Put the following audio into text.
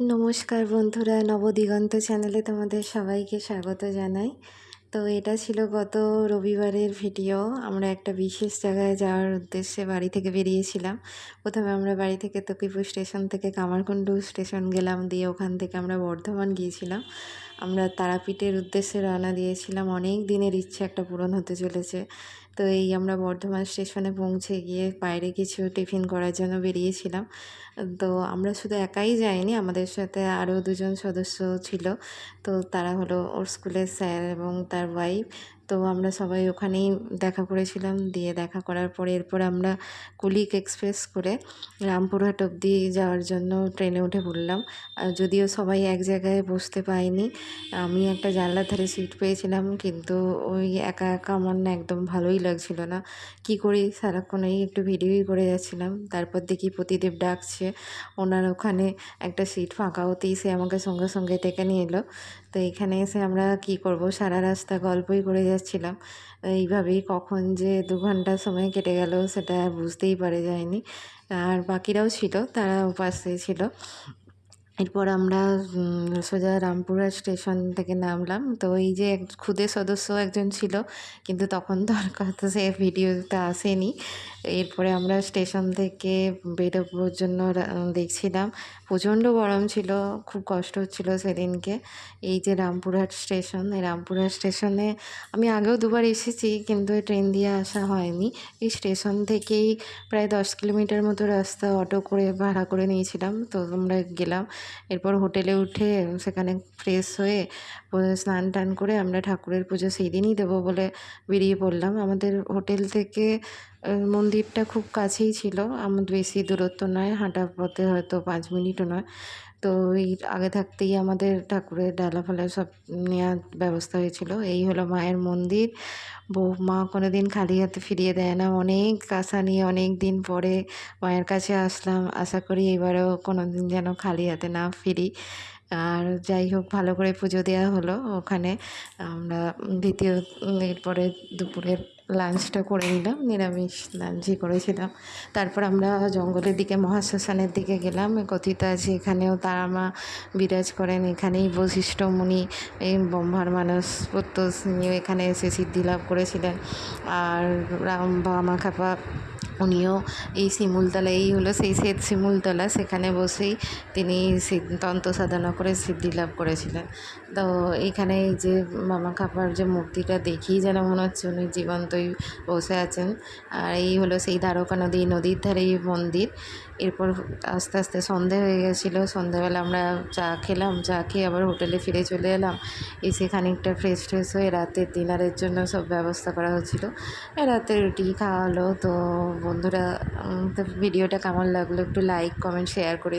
নমস্কার বন্ধুরা, নবদিগন্ত চ্যানেলে তোমাদের সবাইকে স্বাগত জানাই। তো এটা ছিল গত রবিবারের ভিডিও। আমরা একটা বিশেষ জায়গায় যাওয়ার উদ্দেশ্যে বাড়ি থেকে বেরিয়েছিলাম। প্রথমে আমরা বাড়ি থেকে তকিপুর স্টেশন থেকে কামারকুণ্ডু স্টেশন গেলাম, দিয়ে ওখান থেকে আমরা বর্ধমান গিয়েছিলাম। আমরা তারাপীঠের উদ্দেশ্যে রওনা দিয়েছিলাম। অনেক দিনের ইচ্ছে একটা পূরণ হতে চলেছে। তো এই আমরা বর্ধমান স্টেশনে পৌঁছে গিয়ে বাইরে কিছু টিফিন করার জন্য বেরিয়েছিলাম। তো আমরা শুধু একাই যাইনি, আমাদের সাথে আরও দুজন সদস্য ছিল। তো তারা হলো ওর স্কুলের স্যার এবং তার ওয়াইফ তো আমরা সবাই ওখানেই দেখা করেছিলাম, দিয়ে দেখা করার পরে এরপর আমরা কুলিক এক্সপ্রেস করে রামপুরহাট অবধি যাওয়ার জন্য ট্রেনে উঠে পড়লাম। যদিও সবাই এক জায়গায় বসতে পাইনি আমি একটা জানলার ধারে সিট পেয়েছিলাম, কিন্তু ওই একা একা আমার না একদম ভালোই লাগছিল না। কি করি? সারাক্ষণ এই একটু ভিডিওই করে যাচ্ছিলাম। তারপর দেখি প্রতিদেব ডাকছে, ওনার ওখানে একটা সিট ফাঁকা হতেই সে আমাকে সঙ্গে সঙ্গে ডেকে নিয়ে এলো। তো এখানে এসে আমরা কি করব? সারা রাস্তা গল্পই করে যাচ্ছিলাম এইভাবেই কখন যে দু ঘণ্টা সময় কেটে গেল সেটা বুঝতেই পারে যায়নি। আর বাকিরাও ছিল তারা উপাসে ছিল। এরপর আমরা সোজা রামপুরা স্টেশন থেকে নামলাম। তো এই যে এক, খুদে সদস্য একজন ছিল, কিন্তু তখন তো আর কথা সে ভিডিওতে আসেনি। এরপরে আমরা স্টেশন থেকে বেরোবোর জন্য দেখছিলাম। প্রচণ্ড গরম ছিল, খুব কষ্ট হচ্ছিল সেদিনকে। এই যে রামপুরহাট স্টেশন, এই রামপুরহাট স্টেশনে আমি আগেও দুবার এসেছি, কিন্তু ট্রেন দিয়ে আসা হয়নি। এই স্টেশন থেকেই প্রায় দশ কিলোমিটার মতো রাস্তা অটো করে ভাড়া করে নিয়েছিলাম। তো আমরা গেলাম। এরপর হোটেলে উঠে সেখানে ফ্রেশ হয়ে স্নান টান করে আমরা ঠাকুরের পুজো সেই দিনই দেবো বলে বেরিয়ে পড়লাম। আমাদের হোটেল থেকে মন্দিরটা খুব কাছেই ছিল। আমাদের বেশি দূরত্ব নয় হাঁটা পথে হয়তো পাঁচ মিনিটও নয়। তো এই আগে থাকতেই আমাদের ঠাকুরের ডালা ফালা সব নেওয়ার ব্যবস্থা হয়েছিল। এই হলো মায়ের মন্দির। বউ মা কোনো দিন খালি হাতে ফিরিয়ে দেয় না। অনেক আশা নিয়ে অনেক দিন পরে মায়ের কাছে আসলাম। আশা করি এবারেও কোনো দিন যেন খালি হাতে না ফিরি। আর যাই হোক, ভালো করে পুজো দেওয়া হলো ওখানে। আমরা দ্বিতীয়, এরপরে দুপুরের লাঞ্চটা করে নিলাম, নিরামিষ লাঞ্চই করেছিলাম। তারপর আমরা জঙ্গলের দিকে, মহাশ্মশানের দিকে গেলাম। কথিত আছে এখানেও তারা মা বিরাজ করেন, এখানেই বশিষ্ঠ মুনি এই ব্রহ্মার মানস প্রত্যস নিয়ে এখানে এসে সিদ্ধি লাভ করেছিলেন। আর রাম বামা খাপা, উনিও এই শিমুলতলা, এই হলো সেই শ্বেত শিমুলতলা, সেখানে বসেই তিনি তন্ত্র সাধনা করে সিদ্ধি লাভ করেছিলেন। তো এখানে এই যে মামা খাপার যে মূর্তিটা দেখেই যেন মনে হচ্ছে উনি জীবন্তই বসে আছেন। আর এই হলো সেই দ্বারকা নদী, নদীর ধারেই মন্দির। এরপর আস্তে আস্তে সন্ধে হয়ে গেছিল। সন্ধেবেলা আমরা চা খেলাম, চা খেয়ে আবার হোটেলে ফিরে চলে এলাম। এসে খানিকটা ফ্রেশ ফ্রেশ হয়ে রাতের ডিনারের জন্য সব ব্যবস্থা করা হচ্ছিল। রাতে রুটি, খাওয়া হলো। তো বন্ধুরা ভিডিওটা কেমন লাগল একটু লাইক কমেন্ট শেয়ার করে